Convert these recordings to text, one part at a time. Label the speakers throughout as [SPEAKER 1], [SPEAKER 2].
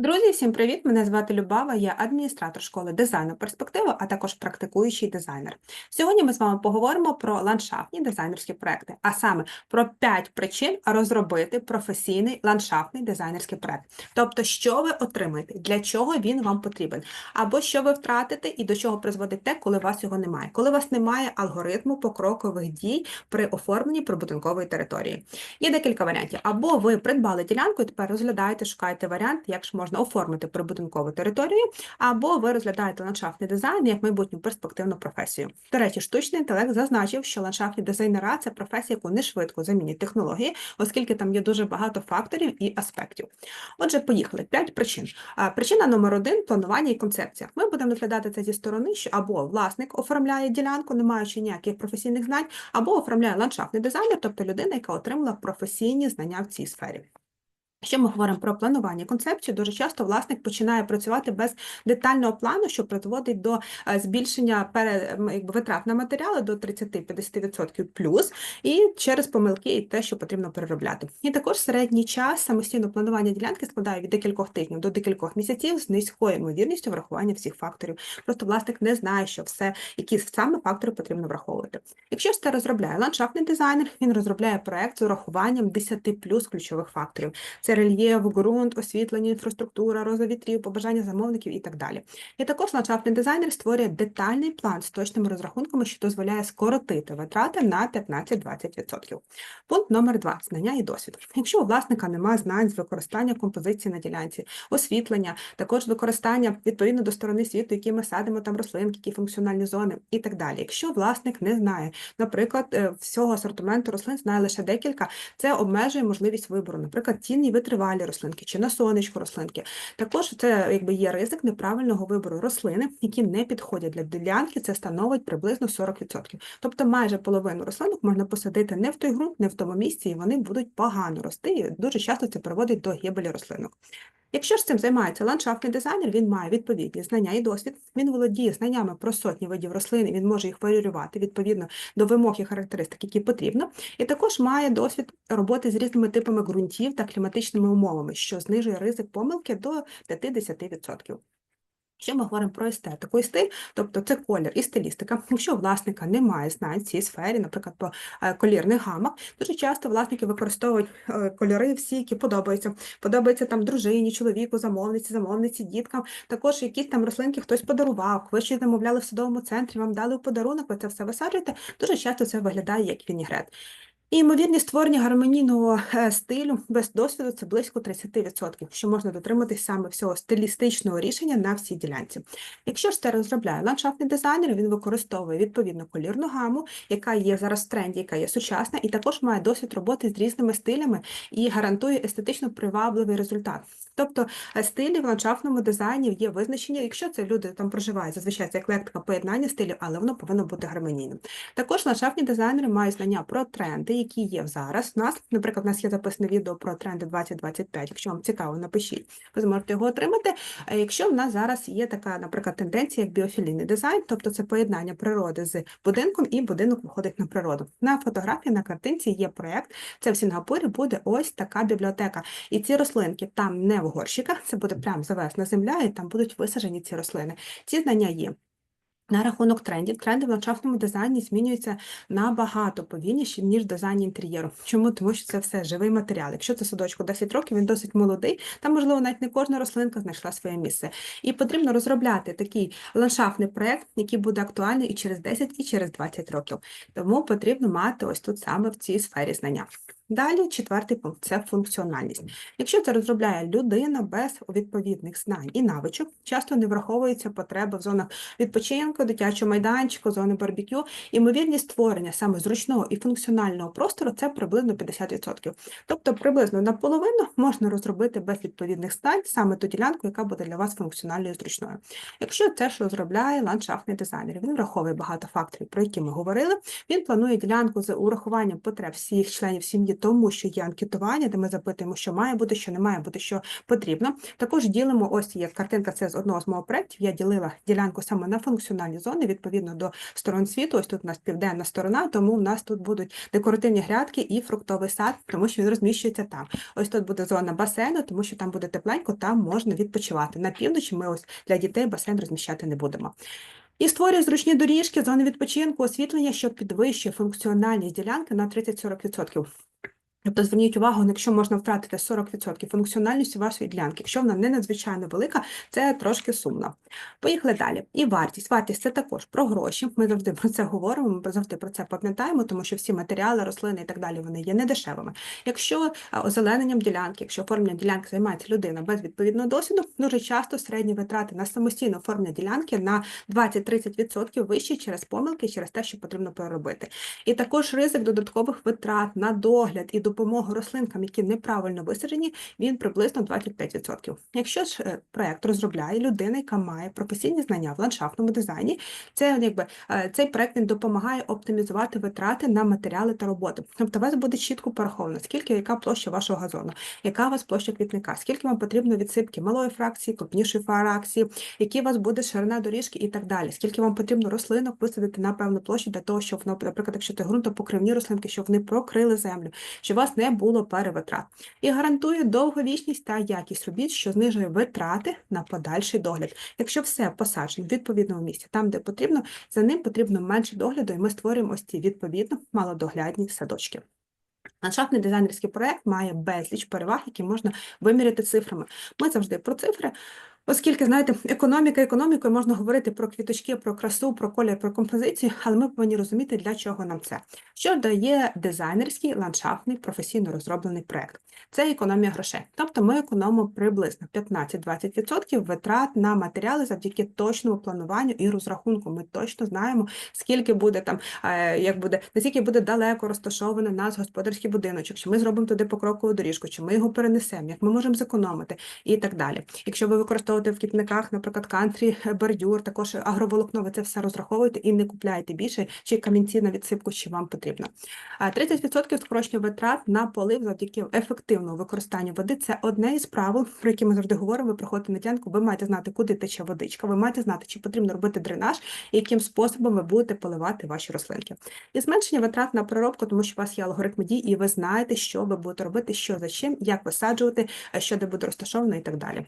[SPEAKER 1] Друзі, всім привіт! Мене звати Любава, я адміністратор школи дизайну перспективи, а також практикуючий дизайнер. Сьогодні ми з вами поговоримо про ландшафтні дизайнерські проекти, а саме про 5 причин розробити професійний ландшафтний дизайнерський проект. Тобто, що ви отримаєте, для чого він вам потрібен, або що ви втратите і до чого призводить те, коли вас його немає, коли вас немає алгоритму покрокових дій при оформленні прибудинкової території. Є декілька варіантів. Або ви придбали ділянку і тепер розглядаєте, шукаєте варіант, як ж можна оформити прибудинкову територію, або ви розглядаєте ландшафтний дизайн як майбутню перспективну професію. До речі, штучний інтелект зазначив, що ландшафтні дизайнера це професія, яку не швидко замінять технології, оскільки там є дуже багато факторів і аспектів. Отже, поїхали. П'ять причин. Причина номер один планування і концепція. Ми будемо розглядати це зі сторони, що або власник оформляє ділянку, не маючи ніяких професійних знань, або оформляє ландшафтний дизайнер, тобто людина, яка отримала професійні знання в цій сфері. Якщо ми говоримо про планування концепцію, дуже часто власник починає працювати без детального плану, що призводить до е, збільшення якби, витрат на матеріали до 30-50% плюс, і через помилки і те, що потрібно переробляти. І також середній час самостійного планування ділянки складає від декількох тижнів до декількох місяців з низькою ймовірністю врахування всіх факторів. Просто власник не знає, що все, які саме фактори потрібно враховувати. Якщо ж це розробляє ландшафтний дизайнер, він розробляє проект з урахуванням 10 плюс ключових факторів. Це рельєф, ґрунт, освітлення, інфраструктура, роза вітрів, побажання замовників і так далі. І також ландшафтний дизайнер створює детальний план з точними розрахунками, що дозволяє скоротити витрати на 15-20%. Пункт номер два знання і досвід. Якщо у власника немає знань з використання композиції на ділянці, освітлення, також використання відповідно до сторони світу, які ми садимо там рослинки, які функціональні зони і так далі. Якщо власник не знає, наприклад, е, всього асортименту рослин знає лише декілька, це обмежує можливість вибору, наприклад, цінні витривалі рослинки чи на сонечко рослинки. Також це якби є ризик неправильного вибору рослини, які не підходять для ділянки, це становить приблизно 40%. Тобто майже половину рослинок можна посадити не в той ґрунт, не в тому місці, і вони будуть погано рости. І дуже часто це приводить до гибелі рослинок. Якщо ж цим займається ландшафтний дизайнер, він має відповідні знання і досвід, він володіє знаннями про сотні видів рослин, він може їх варіювати відповідно до вимог і характеристик, які потрібно, і також має досвід роботи з різними типами ґрунтів та кліматичними умовами, що знижує ризик помилки до 50%. Якщо ми говоримо про естетику і стиль, тобто це колір і стилістика. Якщо власника немає знань в цій сфері, наприклад, по е, колірних гамах, дуже часто власники використовують е, кольори всі, які подобаються. Подобається там дружині, чоловіку, замовниці, замовниці, діткам. Також якісь там рослинки хтось подарував, ви ще замовляли в садовому центрі, вам дали подарунок, ви це все висаджуєте. Дуже часто це виглядає як вінігрет. І ймовірність створення гармонійного е, стилю без досвіду це близько 30%, що можна дотриматись саме всього стилістичного рішення на всій ділянці. Якщо ж це розробляє ландшафтний дизайнер, він використовує відповідну колірну гаму, яка є зараз в тренді, яка є сучасна, і також має досвід роботи з різними стилями і гарантує естетично привабливий результат. Тобто е, стилі в ландшафтному дизайні є визначені, якщо це люди там проживають, зазвичай це еклектика поєднання стилів, але воно повинно бути гармонійним. Також ландшафтні дизайнери мають знання про тренди, які є зараз. У нас, наприклад, у нас є записане відео про тренди 2025. Якщо вам цікаво, напишіть, ви зможете його отримати. Якщо в нас зараз є така, наприклад, тенденція, як біофілійний дизайн, тобто це поєднання природи з будинком, і будинок виходить на природу. На фотографії на картинці є проєкт. Це в Сінгапурі буде ось така бібліотека. І ці рослинки там не в горщиках, це буде прям завесна земля, і там будуть висаджені ці рослини. Ці знання є. На рахунок трендів, тренди в ландшафтному дизайні змінюються набагато повільніше, ніж в дизайні інтер'єру. Чому? Тому що це все живий матеріал. Якщо це садочку 10 років, він досить молодий, там, можливо, навіть не кожна рослинка знайшла своє місце. І потрібно розробляти такий ландшафтний проєкт, який буде актуальний і через 10, і через 20 років. Тому потрібно мати ось тут саме в цій сфері знання. Далі четвертий пункт це функціональність. Якщо це розробляє людина без відповідних знань і навичок, часто не враховуються потреби в зонах відпочинку, дитячого майданчику, зони барбекю. Імовірність створення саме зручного і функціонального простору це приблизно 50%. Тобто приблизно наполовину можна розробити без відповідних знань саме ту ділянку, яка буде для вас функціональною і зручною. Якщо це ж розробляє ландшафтний дизайнер, він враховує багато факторів, про які ми говорили. Він планує ділянку з урахуванням потреб всіх членів сім'ї тому що є анкетування, де ми запитуємо, що має бути, що не має бути, що потрібно. Також ділимо ось є картинка. Це з одного з мого проєктів. Я ділила ділянку саме на функціональні зони відповідно до сторон світу. Ось тут у нас південна сторона, тому у нас тут будуть декоративні грядки і фруктовий сад, тому що він розміщується там. Ось тут буде зона басейну, тому що там буде тепленько, там можна відпочивати. На півночі ми ось для дітей басейн розміщати не будемо. І створює зручні доріжки, зони відпочинку, освітлення, що підвищує функціональність ділянки на 30-40%. Тобто зверніть увагу, якщо можна втратити 40% функціональності вашої ділянки, якщо вона не надзвичайно велика, це трошки сумно. Поїхали далі. І вартість. Вартість це також про гроші. Ми завжди про це говоримо, ми завжди про це пам'ятаємо, тому що всі матеріали, рослини і так далі вони є недешевими. Якщо озелененням ділянки, якщо оформленням ділянки займається людина без відповідного досвіду, дуже часто середні витрати на самостійне оформлення ділянки на 20-30% вищі через помилки, через те, що потрібно переробити. І також ризик додаткових витрат на догляд і допомогу рослинкам, які неправильно висаджені, він приблизно 25%. Якщо ж е, проект розробляє людина, яка має професійні знання в ландшафтному дизайні, це якби е, цей проект він допомагає оптимізувати витрати на матеріали та роботи. Тобто у вас буде чітко пораховано, скільки яка площа вашого газону, яка у вас площа квітника, скільки вам потрібно відсипки малої фракції, крупнішої фракції, які у вас буде ширина доріжки і так далі. Скільки вам потрібно рослинок висадити на певну площу для того, щоб наприклад, якщо це ґрунтопокривні рослинки, щоб вони прокрили землю, щоб вас не було перевитрат. І гарантує довговічність та якість робіт, що знижує витрати на подальший догляд. Якщо все посаджено в відповідному місці, там, де потрібно, за ним потрібно менше догляду, і ми створюємо ось ці відповідно малодоглядні садочки. Ландшафтний дизайнерський проект має безліч переваг, які можна виміряти цифрами. Ми завжди про цифри. Оскільки, знаєте, економіка економікою можна говорити про квіточки, про красу, про колір, про композицію, але ми повинні розуміти, для чого нам це. Що дає дизайнерський ландшафтний професійно розроблений проект? Це економія грошей. Тобто ми економимо приблизно 15-20% витрат на матеріали завдяки точному плануванню і розрахунку. Ми точно знаємо, скільки буде там, е, як буде, наскільки буде далеко розташований нас господарський будиночок, чи ми зробимо туди покрокову доріжку, чи ми його перенесемо, як ми можемо зекономити і так далі. Якщо ви використовуєте в квітниках, наприклад, кантрі, бордюр, також агроволокно, ви це все розраховуєте і не купляєте більше, чи камінці на відсипку, чи вам потрібно. А 30% скорочення витрат на полив завдяки ефективному використанню води це одне із правил, про які ми завжди говоримо. Ви приходите на ділянку, ви маєте знати, куди тече водичка, ви маєте знати, чи потрібно робити дренаж, яким способом ви будете поливати ваші рослинки. І зменшення витрат на переробку, тому що у вас є алгоритм дій, і ви знаєте, що ви будете робити, що за чим, як висаджувати, що де буде розташовано і так далі.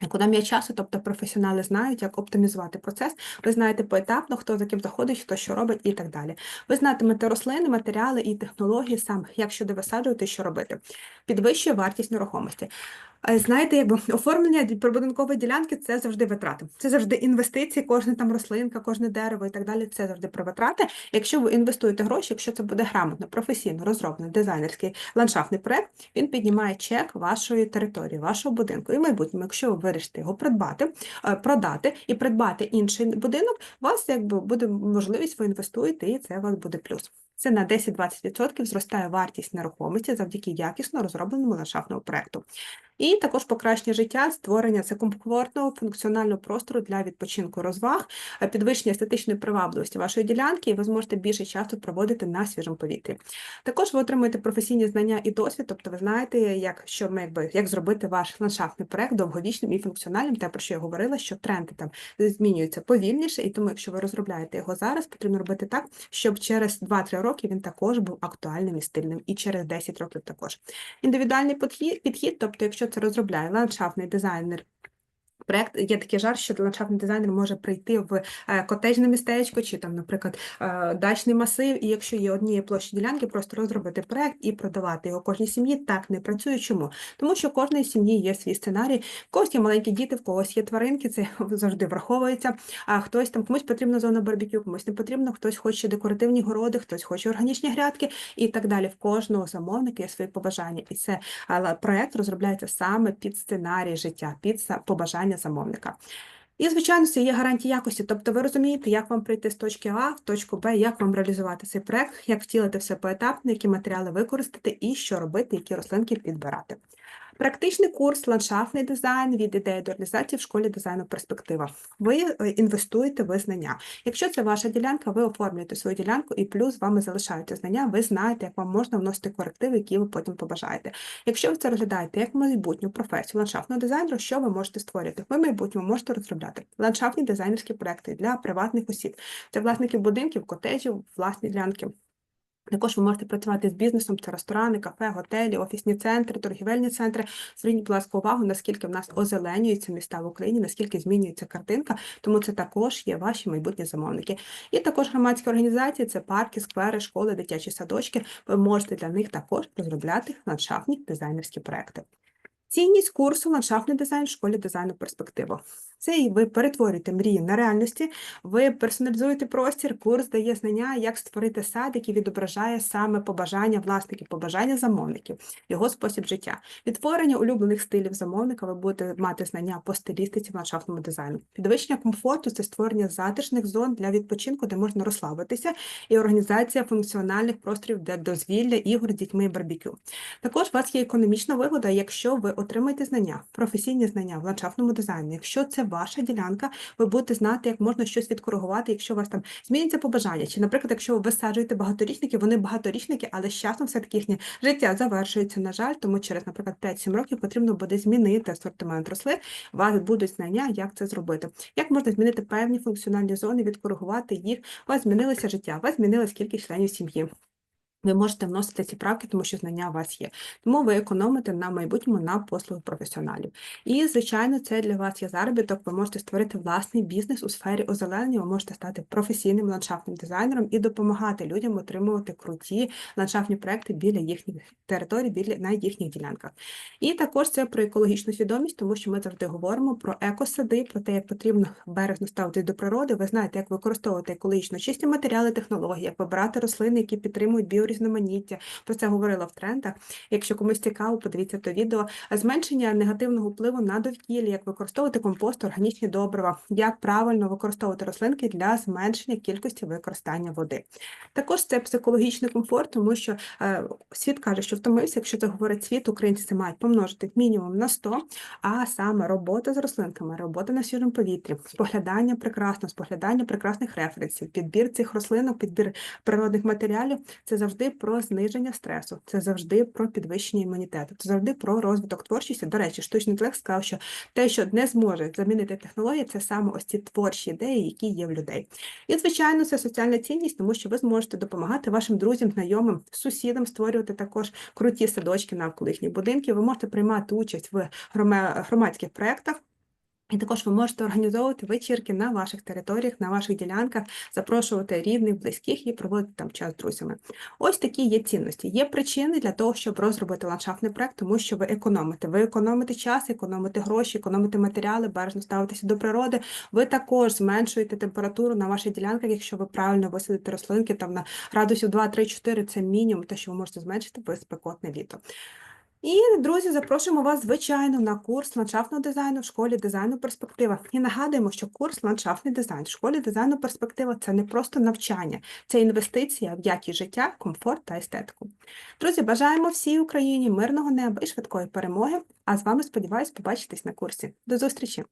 [SPEAKER 1] Економія часу, тобто професіонали знають, як оптимізувати процес. Ви знаєте поетапно, хто за ким заходить, хто що робить і так далі. Ви знатимете рослини, матеріали і технології саме, як щодо висаджувати, що робити. Підвищує вартість нерухомості. Знаєте, якби оформлення прибудинкової ділянки це завжди витрати. Це завжди інвестиції, кожна там рослинка, кожне дерево і так далі. Це завжди про витрати. Якщо ви інвестуєте гроші, якщо це буде грамотно, професійно розроблений дизайнерський ландшафтний проект, він піднімає чек вашої території, вашого будинку. І в майбутньому, якщо ви вирішите його придбати, е, продати і придбати інший будинок, у вас якби буде можливість ви інвестуєте, і це у вас буде плюс. Це на 10-20% зростає вартість нерухомості завдяки якісно розробленому ландшафтному проекту. І також покращення життя, створення це комфортного функціонального простору для відпочинку розваг, е, підвищення естетичної привабливості вашої ділянки, і ви зможете більше часу проводити на свіжому повітрі. Також ви отримуєте професійні знання і досвід, тобто ви знаєте, як що ми якби як зробити ваш ландшафтний проект довговічним і функціональним. Те, про що я говорила, що тренди там змінюються повільніше, і тому, якщо ви розробляєте його зараз, потрібно робити так, щоб через 2-3 роки він також був актуальним і стильним, і через 10 років також. Індивідуальний підхід, підхід, тобто, якщо це розробляє ландшафтний дизайнер. Проект є такий жарт, що ландшафтний дизайнер може прийти в е, котеджне містечко чи там, наприклад, е, дачний масив, і якщо є однієї площі ділянки, просто розробити проект і продавати його кожній сім'ї. Так не працює. Чому? Тому що в кожної сім'ї є свій сценарій, в когось є маленькі діти, в когось є тваринки, це завжди враховується. А хтось там комусь потрібна зона барбекю, комусь не потрібно, хтось хоче декоративні городи, хтось хоче органічні грядки і так далі. В кожного замовника є свої побажання, і це проект розробляється саме під сценарій життя, під са- побажання замовника. І, звичайно, це є гарантія якості. Тобто ви розумієте, як вам прийти з точки А в точку Б, як вам реалізувати цей проект, як втілити все поетапно, які матеріали використати і що робити, які рослинки підбирати. Практичний курс ландшафтний дизайн від ідеї до реалізації в школі дизайну перспектива. Ви е, інвестуєте в знання. Якщо це ваша ділянка, ви оформлюєте свою ділянку і плюс з вами залишаються знання, ви знаєте, як вам можна вносити корективи, які ви потім побажаєте. Якщо ви це розглядаєте як майбутню професію ландшафтного дизайнеру, що ви можете створити? Ви майбутньому можете розробляти ландшафтні дизайнерські проекти для приватних осіб. Це власників будинків, котеджів, власні ділянки. Також ви можете працювати з бізнесом, це ресторани, кафе, готелі, офісні центри, торгівельні центри. Зверніть, будь ласка, увагу, наскільки в нас озеленюються міста в Україні, наскільки змінюється картинка, тому це також є ваші майбутні замовники. І також громадські організації це парки, сквери, школи, дитячі садочки. Ви можете для них також розробляти ландшафтні дизайнерські проекти. Цінність курсу ландшафтний дизайн в школі дизайну перспектива. Це і ви перетворюєте мрії на реальності, ви персоналізуєте простір, курс дає знання, як створити сад, який відображає саме побажання власників, побажання замовників, його спосіб життя. Відтворення улюблених стилів замовника ви будете мати знання по стилістиці в ландшафтному дизайну. Підвищення комфорту це створення затишних зон для відпочинку, де можна розслабитися, і організація функціональних просторів для дозвілля, ігор з дітьми і барбекю. Також у вас є економічна вигода, якщо ви отримаєте знання, професійні знання в ландшафтному дизайні. Якщо це ваша ділянка, ви будете знати, як можна щось відкоригувати, якщо у вас там зміниться побажання. Чи, наприклад, якщо ви висаджуєте багаторічники, вони багаторічники, але з часом все-таки їхнє життя завершується, на жаль, тому через, наприклад, 5-7 років потрібно буде змінити асортимент рослин. Вас будуть знання, як це зробити. Як можна змінити певні функціональні зони, відкоригувати їх, у вас змінилося життя, у вас змінилась кількість членів сім'ї. Ви можете вносити ці правки, тому що знання у вас є. Тому ви економите на майбутньому на послуги професіоналів. І, звичайно, це для вас є заробіток. Ви можете створити власний бізнес у сфері озеленення, ви можете стати професійним ландшафтним дизайнером і допомагати людям отримувати круті ландшафтні проекти біля їхніх територій, біля на їхніх ділянках. І також це про екологічну свідомість, тому що ми завжди говоримо про екосади, про те, як потрібно бережно ставитись до природи. Ви знаєте, як використовувати екологічно чисті матеріали, технології, як вибирати рослини, які підтримують біорізноманітність, різноманіття. Про це говорила в трендах. Якщо комусь цікаво, подивіться то відео. Зменшення негативного впливу на довкілля, як використовувати компост, органічні добрива, як правильно використовувати рослинки для зменшення кількості використання води. Також це психологічний комфорт, тому що е, світ каже, що втомився, якщо це говорить світ, українці це мають помножити мінімум на 100, а саме робота з рослинками, робота на свіжому повітрі, споглядання прекрасно, споглядання прекрасних референсів, підбір цих рослинок, підбір природних матеріалів це завжди про зниження стресу, це завжди про підвищення імунітету, це завжди про розвиток творчості. До речі, штучний інтелект сказав, що те, що не зможе замінити технології, це саме ось ці творчі ідеї, які є в людей. І, звичайно, це соціальна цінність, тому що ви зможете допомагати вашим друзям, знайомим, сусідам створювати також круті садочки навколо їхніх будинків. Ви можете приймати участь в громадських проєктах. І також ви можете організовувати вечірки на ваших територіях, на ваших ділянках, запрошувати рідних, близьких і проводити там час з друзями. Ось такі є цінності. Є причини для того, щоб розробити ландшафтний проект, тому що ви економите. Ви економите час, економите гроші, економите матеріали, бережно ставитеся до природи. Ви також зменшуєте температуру на ваших ділянках, якщо ви правильно висадите рослинки там на градусів 2, 3, 4, це мінімум, те, що ви можете зменшити в спекотне літо. І, друзі, запрошуємо вас, звичайно, на курс ландшафтного дизайну в школі дизайну перспектива. І нагадуємо, що курс ландшафтний дизайн в школі дизайну перспектива це не просто навчання, це інвестиція в якість життя, комфорт та естетику. Друзі, бажаємо всій Україні мирного неба і швидкої перемоги. А з вами сподіваюсь побачитись на курсі. До зустрічі!